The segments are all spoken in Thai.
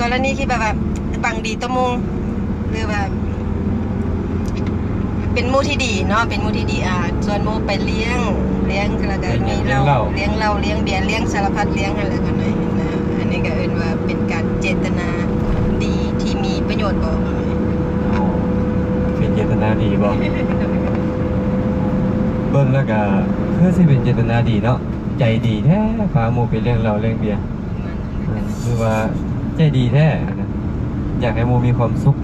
กรณีที่แบบว่าบังดีตะมุงหรือว่าเป็นหมูที่ดีเนาะเป็นหมูที่ดีอ่าส่วนหมูไปเลี้ยงเลี้ยงแล้วก็มีเหล้าเลี้ยงเหล้าเลี้ยงเบียร์เลี้ยงสารพัดเลี้ยงอะไรกันหน่อยนะอันนี้ก็เอิ้นว่าเป็นการเจตนาดีที่มีประโยชน์บ่อ๋อเป็นเจตนาดีบ่เบิ่งแล้วก็คือสิเป็นเจตนาดีเนาะใจดีแท้พาหมู่ไปเลี้ยงเหล้าเลี้ยงเบียร์เออคือว่า ใจดีแท้นะอยากให้มูมีความสุข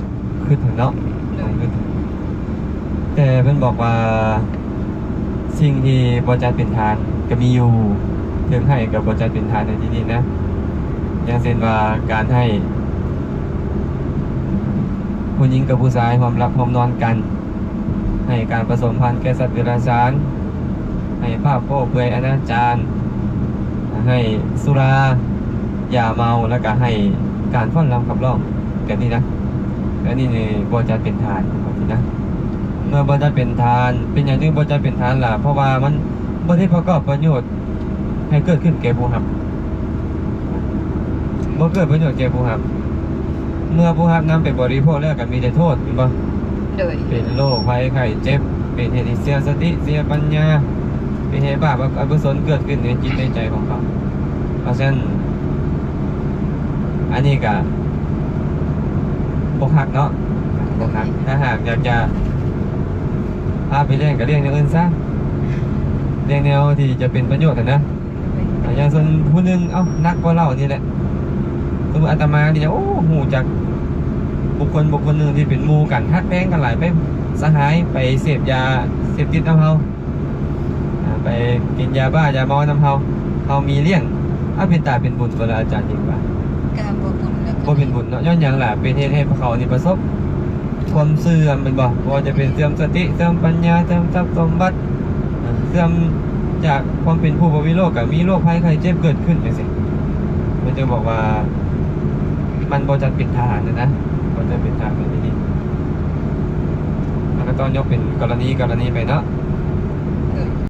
ขึ้นถึงเนาะขึ้นแต่เพิ่อนบอกว่า สิ่งที่บริจาคเป็นทานก็มีอยู่เรื่องให้กับบริจาคเป็นทานในที่นี้นะ อย่างเช่นว่าการให้ผู้หญิงกับผู้ชายความรักความนอนกัน ให้การผสมพันธุ์แก่สัตว์เดรัจฉานให้ภาพโป้เปลือยอนาจารให้สุรา อย่าเมาแล้วก็ให้การฟ้อนรำขับร้องกันนี่นะแล้วนี่นี่บริจาคเป็นทานครับนี่นะเมื่อบริจาคเป็นทาน เป็นอย่างหนึงบริจาคเป็นทานล่ะเพราะว่ามันบริประกอบประโยชน์ให้เกิดขึ้นแก่ผู้รับบ่เกิดประโยชน์แก่ผู้รับเมื่อผู้รับนำไปบริโภคแล้วก็มีแต่โทษเห็นบ่โดยเป็นโรคภัยไข้เจ็บ เป็นเหตุให้เสียสติเสียปัญญาเป็นเหตุบาปอกุศลเกิดขึ้นในจิตในใจของเขาเพราะฉะนั้น อันนี้ก็บกหักเนาะบกหักถ้าหากอยากจะพาไปเล่นก็เลี้ยงอย่างอื่นซะเลี้ยงแนวที่จะเป็นประโยชน์อะนะอย่างส่วนผู้หนึงเอ้านักก็เล่านี่แหละสมมติอาตมาเนี่ยโอ้หูจากบุคคลบุคคลหนึ่งที่เป็นหมูกันฮักแป้งกันหลายไปสหายไปเสพยาเสพติดน้ำเฮาอ่าไปกินยาบ้ายาเมาน้ำเฮาเฮามีเลี้ยงเอาเป็นตาเป็นบุญเวลาอาจารย์ดีกว่า การบ่บุญแล้วบ่เป็นบุญเนาะย้อนหยังล่ะเป็นเหตุให้พวกเขานี่ประสบความเสื่อมเป็นบ่บ่ว่าจะเป็นเสื่อมสติเสื่อมปัญญาเสื่อมทรัพย์สมบัติเอ่อเสื่อมจากความเป็นผู้บ่มีโรคกับมีโรคภัยไข้เจ็บเกิดขึ้นจังซี่มันจะบอกว่า มันบ่จัดเป็นทหารนะนะบ่จัดเป็นทหารเป็นที่ดีมันก็ต้องยกเป็นกรณีกรณีไปเนาะ